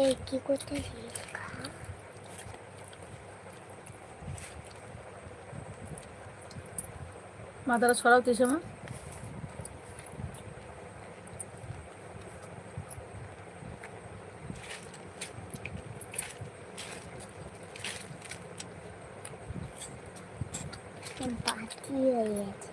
এই কি করতেছিস খা মাথাটা ছড়াও তেসে মা বাকি হয়ে গেছে।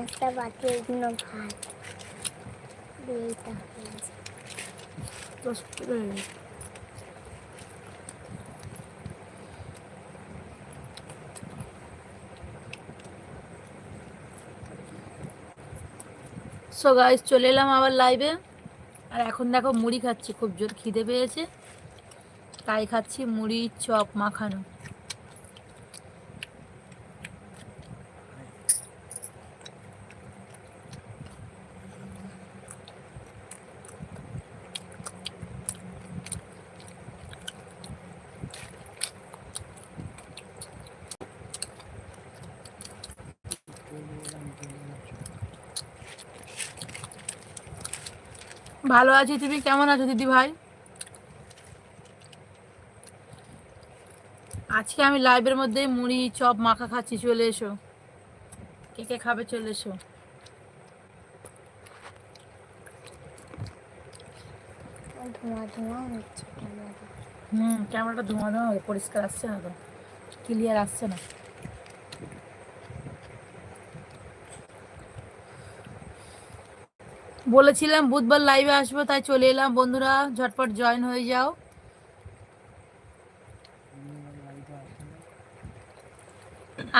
একটা বাকি ভাত। সো গাইস চলে এলাম আবার লাইভে আর এখন দেখো, মুড়ি খাচ্ছি। খুব জোর খিদে পেয়েছে। তাই খাচ্ছি মুড়ি, চপ, মাখানো। ভালো আছি তুমি কেমন আছো দিদি ভাই? আজকে আমি লাইভের মধ্যে মুড়ি চপ মাখা খাচ্ছি চলে এসো। কে কে খাবে চলে এসো। হুম ক্যামেরাটা ধোঁয়া ধোঁয়া পরিষ্কার আসছে না তো ক্লিয়ার আসছে না। বলেছিলাম বুধবার লাইভে আসব, তাই চলে এলাম। বন্ধুরা, ঝটপট জয়েন হয়ে যাও।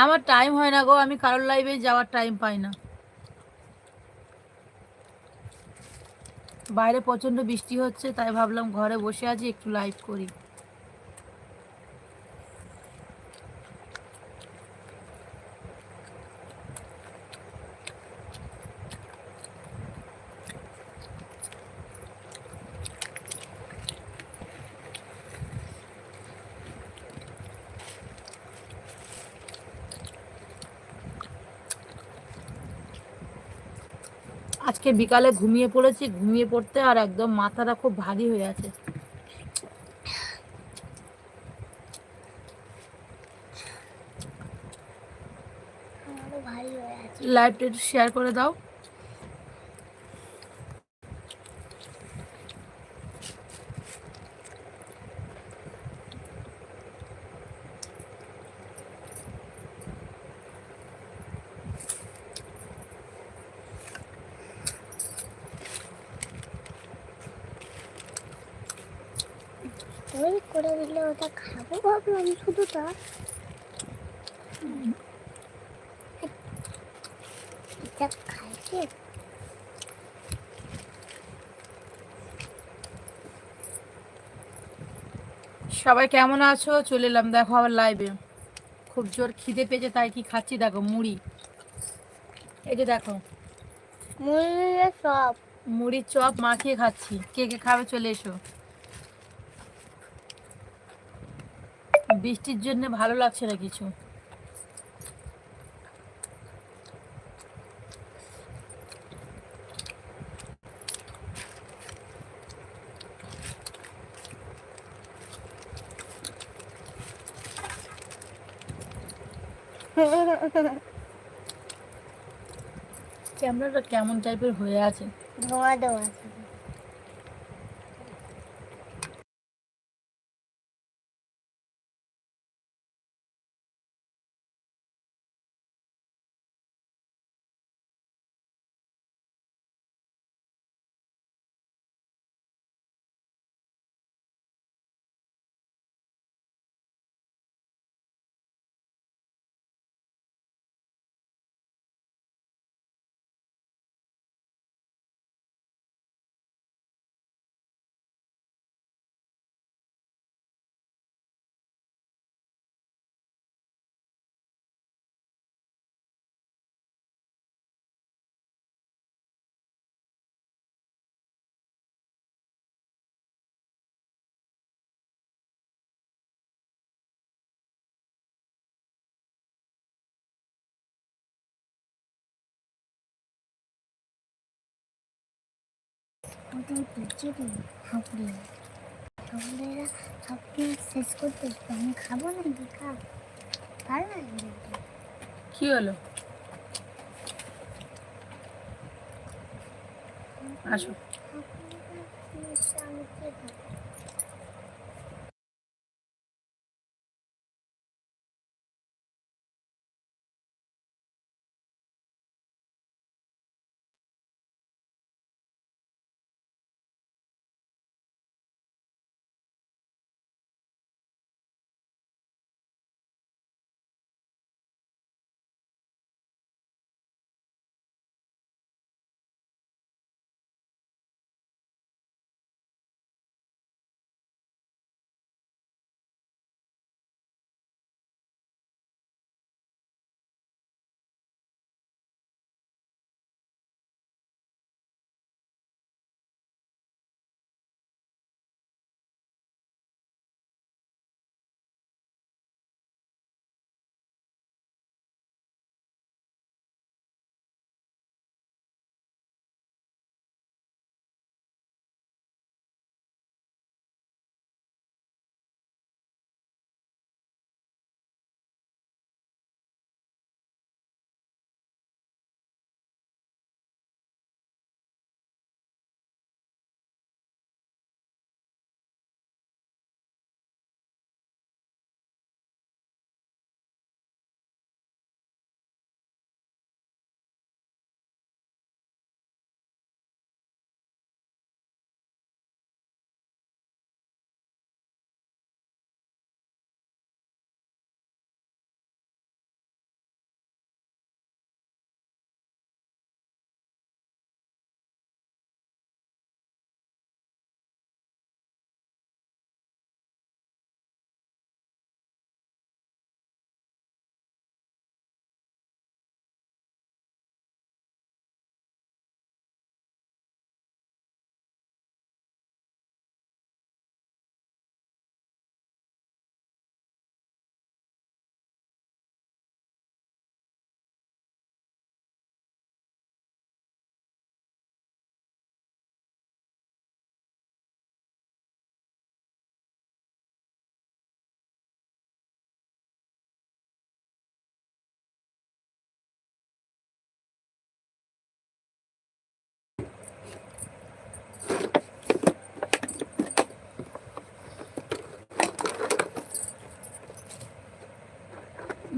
আমার টাইম হয় না গো, আমি কারোর লাইভে যাওয়ার টাইম পাই না। বাইরে প্রচণ্ড বৃষ্টি হচ্ছে, তাই ভাবলাম ঘরে বসে আছি, একটু লাইভ করি। আজকে বিকালে ঘুমিয়ে পড়েছি ঘুমিয়ে পড়তে আর একদম মাথাটা খুব ভারী হয়ে আছে। লাইভটা একটু শেয়ার করে দাও। ওই করে দিলে ওটা খাব ভাবলাম শুধু তা। এটা খাইছে। সবাই কেমন আছো? চলে এলাম দেখো আবার লাইভে খুব জোর খিদে পেয়েছে তাই কি খাচ্ছি? দেখো মুড়ি। এই যে দেখো মুড়ি সব মুড়ির চপ মাখিয়ে খাচ্ছি। কে কে খাবে চলে এসো। বৃষ্টির জন্য ভালো লাগছে না কিছু। ক্যামেরাটা কেমন টাইপের হয়ে আছে? ধোঁয়া দেওয়া আছে। ওদের বেঁচে হাঁপড়ি। তাহলে এরা সব কিছু শেষ করতে আমি খাব না দেখা ভালো লাগে। কি হলো? আসো।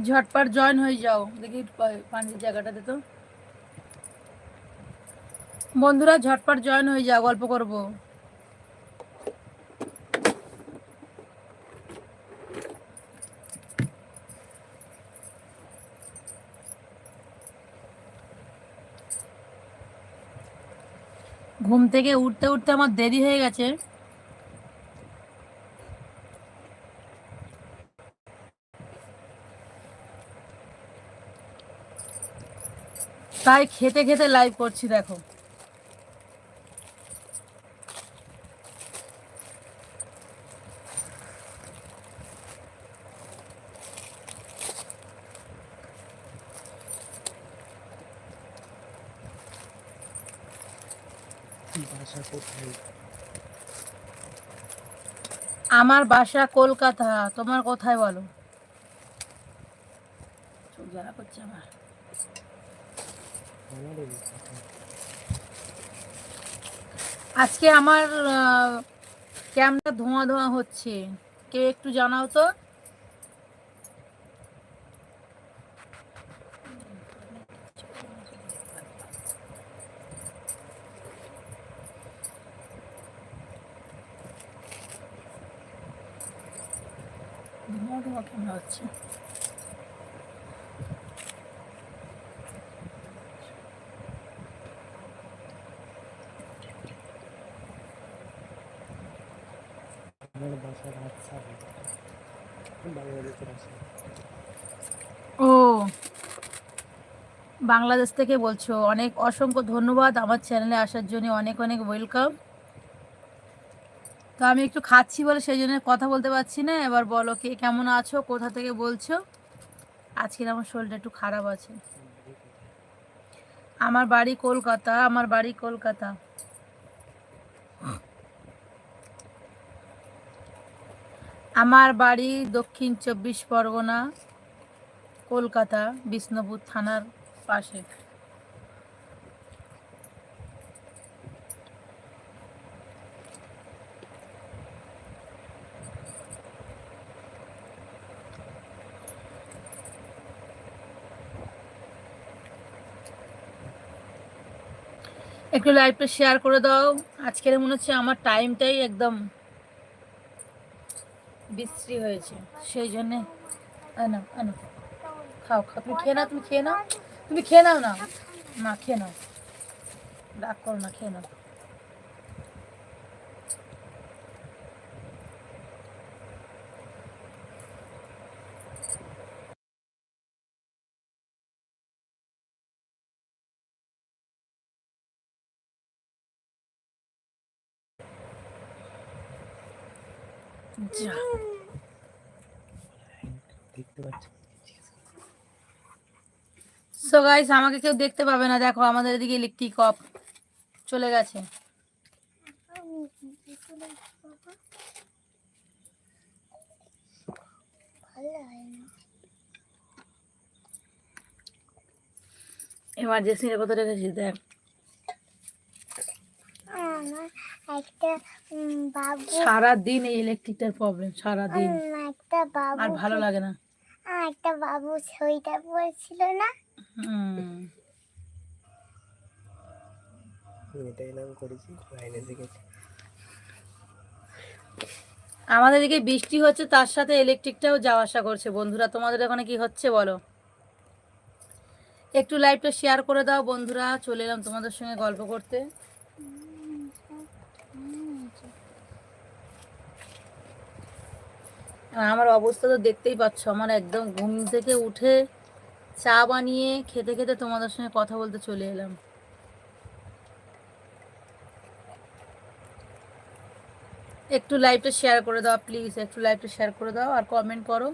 ঝটপট জয়েন হয়ে যাও। দেখি পানির জায়গাটাতে তো। বন্ধুরা, ঝটপট জয়েন হয়ে যাও, গল্প করব। ঘুম থেকে উঠতে উঠতে আমার দেরি হয়ে গেছে। তাই খেতে খেতে লাইভ করছি দেখো আমার বাসা কলকাতা তোমার কোথায় বলো করছে আমার? আজকে আমার ক্যামটা ধোঁয়া ধোঁয়া হচ্ছে? কেউ একটু জানাও তো। ধোঁয়া ধোঁয়া কেন হচ্ছে আমার বাসা রাজশাহী বাংলাদেশের আসে ও, বাংলাদেশ থেকে বলছো। অনেক অসংখ্য ধন্যবাদ আমার চ্যানেলে আসার জন্য। অনেক অনেক ওয়েলকাম তো আমি একটু খাচ্ছি বলে সেই জন্য কথা বলতে পারছি না। এবার বলো কে কেমন আছো, কোথা থেকে বলছো? আজকের আমার শরীরটা একটু খারাপ আছে। আমার বাড়ি কলকাতা, আমার বাড়ি কলকাতা। আমার বাড়ি দক্ষিণ চব্বিশ পরগনা, কলকাতা, বিষ্ণুপুর থানার পাশে। একটু লাইভটা শেয়ার করে দাও। আজকের মনে হচ্ছে আমার টাইমটাই একদম বিশ্রী হয়েছে। সেই জন্যে আনো আনো। খাও খাও। তুমি খেয়ে নাও, তুমি খেয়ে নাও। তুমি খেয়ে নাও না। না খেয়ে নাও। ডাক করো না, খেয়ে নাও। যা। দেখতে পাচ্ছি। সো গাইস আমাকে কেউ দেখতে পাবে না দেখো আমাদের এদিকে ইলেকট্রিক অফ চলে গেছে। এমার্জেন্সি কত রেখেছি দেখ আমার একটা উম, বাবু সারা দিন এই ইলেকট্রিকটার প্রবলেম সারা দিন একটা বাবু আর ভালো লাগে না। একটা বাবু সোয়েটার পরেছিল না? হুম। এটাই নাম করেছি লাইনে দেখেছি আমাদের এদিকে বৃষ্টি হচ্ছে তার সাথে ইলেকট্রিকটাও যাওয়া আসা করছে। বন্ধুরা তোমাদের ওখানে কি হচ্ছে বলো? একটু লাইভটা শেয়ার করে দাও বন্ধুরা চলে এলাম তোমাদের সঙ্গে গল্প করতে আর আমার অবস্থা তো দেখতেই পাচ্ছ, আমার একদম ঘুম থেকে উঠে চা বানিয়ে খেতে খেতে তোমাদের সঙ্গে কথা বলতে চলে এলাম। একটু লাইভটা শেয়ার করে দাও প্লিজ একটু লাইভটা শেয়ার করে দাও আর কমেন্ট করো।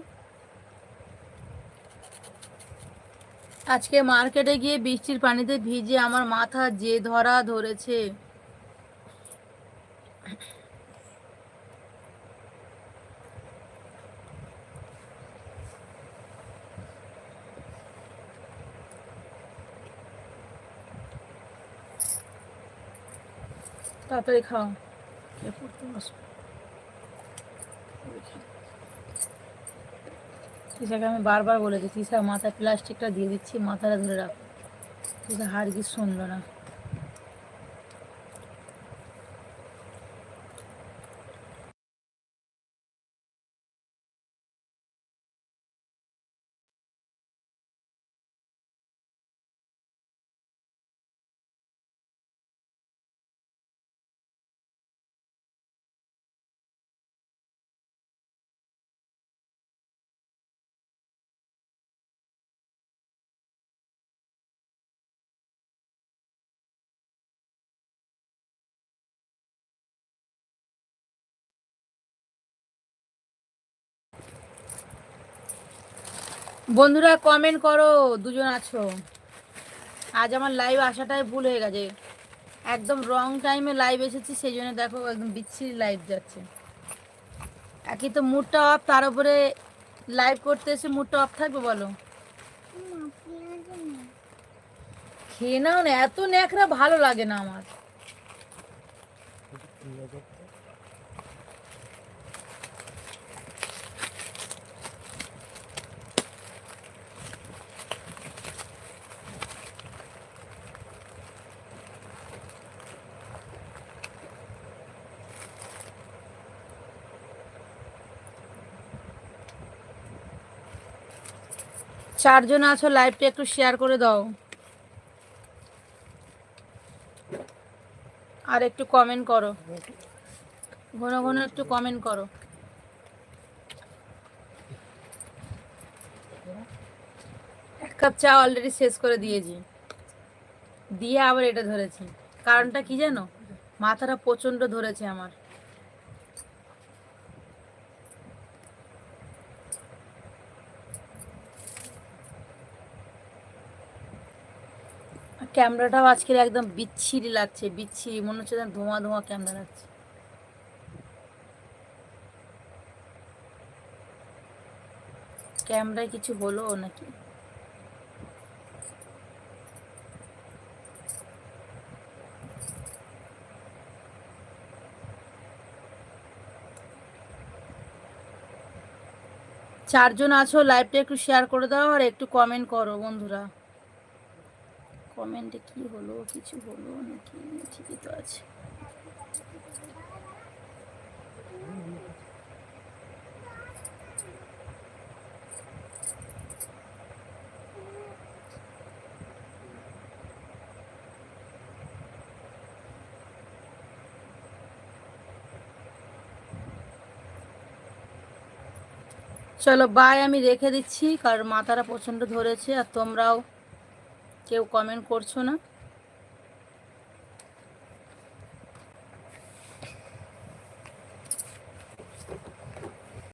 আজকে মার্কেটে গিয়ে বৃষ্টির পানিতে ভিজে আমার মাথা যে ধরা ধরেছে। তাড়াতাড়ি খাও। কে পড়তে বসো তিশাকে আমি বারবার বলেছি, তিশা, মাথায় প্লাস্টিকটা দিয়ে দিচ্ছি, মাথাটা ধরে রাখো। তিশা হাড় কি শুনলো না। বন্ধুরা কমেন্ট করো, দুজন আছো। আজ আমার লাইভ আসাটাই ভুল হয়ে গেছে। একদম রং টাইমে লাইভ এসেছি, সেই জন্য দেখো একদম বিচ্ছিরি লাইভ যাচ্ছে। একই তো মুডটা অফ তার উপরে লাইভ করতে এসে মুডটা অফ থাকবে বলো। খেয়ে নাও না, এত ন্যাকড়া ভালো লাগে না আমার। চারজন আছো লাইভটা একটু শেয়ার করে দাও। আর একটু কমেন্ট করো। ঘন ঘন একটু কমেন্ট করো। এক কাপ চা অলরেডি শেষ করে দিয়েছি। দিয়ে আবার এটা ধরেছি। কারণটা কি জানো? মাথাটা প্রচণ্ড ধরেছে আমার। ক্যামেরাটাও আজকের একদম বিচ্ছিরি লাগছে, বিচ্ছিরি। মনে হচ্ছে যেন ধোঁয়া ধোঁয়া ক্যামেরা লাগছে। ক্যামেরায় কিছু হলো নাকি? চারজন আছো লাইভটা একটু শেয়ার করে দাও আর একটু কমেন্ট করো বন্ধুরা। কমেন্টে কি হলো, কিছু হলো নাকি? ঠিকই তো আছে। চলো বাই আমি রেখে দিচ্ছি, কারণ মাথাটা প্রচণ্ড ধরেছে, আর তোমরাও কেউ কমেন্ট করছ না?